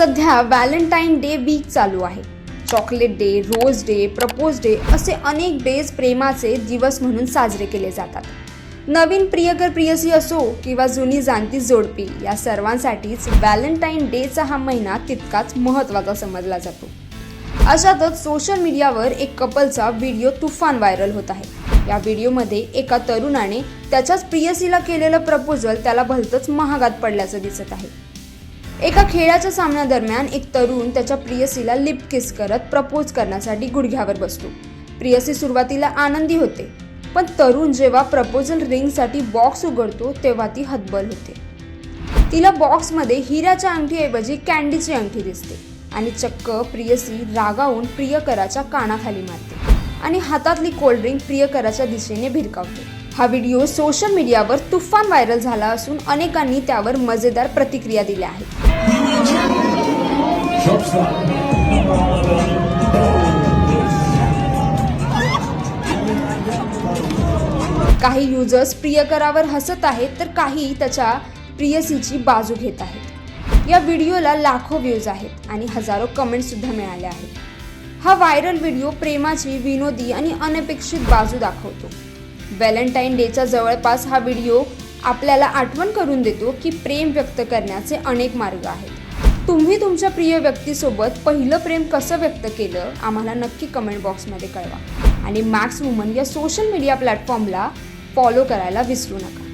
सध्या Valentine day week चालू आहे. Chocolate day rose day propose day असे अनेक डेज प्रेमाचे दिवस म्हणून साजरे केले जातात. नवीन प्रियकर प्रियसी असो किंवा जुनी जाणती जोडपी या सर्वांसाठीच व्हॅलेंटाईन डेचा हा महिना तितकाच महत्त्वाचा समजला जातो. अशातच सोशल मीडियावर एक कपलचा व्हिडिओ तुफान व्हायरल होत आहे. या व्हिडिओमध्ये एका तरुणाने त्याच्याच प्रियसीला केलेलं प्रपोजल त्याला भलतंच महागात पडल्याचं दिसत आहे. एका खेळाच्या सामन्यादरम्यान एक तरुण त्याच्या प्रियसीला लिप किस करत प्रपोज करण्यासाठी गुडघ्यावर बसतो. प्रियसी सुरुवातीला आनंदी होते पण तरुण जेव्हा प्रपोजल रिंगसाठी बॉक्स उघडतो तेव्हा ती हतबल होते. तिला बॉक्समध्ये हिऱ्याच्या अंगठीऐवजी कॅन्डीची अंगठी दिसते आणि चक्क प्रियसी रागावून प्रियकराच्या कानाखाली मारते आणि हातातली कोल्ड्रिंक प्रियकराच्या दिशेने भिरकावते हा व्हिडिओ सोशल मीडियावर तुफान व्हायरल झाला असून अनेकांनी त्यावर मजेदार प्रतिक्रिया दिल्या आहेत. काही युजर्स प्रियकरावर हसत आहेत तर काही त्याच्या प्रियसीची बाजू घेत आहेत. या व्हिडिओला लाखो व्ह्यूज आहेत आणि हजारो कमेंटसुद्धा मिळाल्या आहेत. हा व्हायरल व्हिडिओ प्रेमाची विनोदी आणि अनपेक्षित बाजू दाखवतो. व्हॅलेंटाईन डेचा जवळपास हा व्हिडिओ आपल्याला आठवण करून देतो की प्रेम व्यक्त करण्याचे अनेक मार्ग आहेत. तुम्ही तुमच्या प्रिय व्यक्तीसोबत पहिलं प्रेम कसं व्यक्त केलं आम्हाला नक्की कमेंट बॉक्समध्ये कळवा. आणि मॅक्स वुमन या सोशल मीडिया प्लॅटफॉर्मला फॉलो करायला विसरू नका.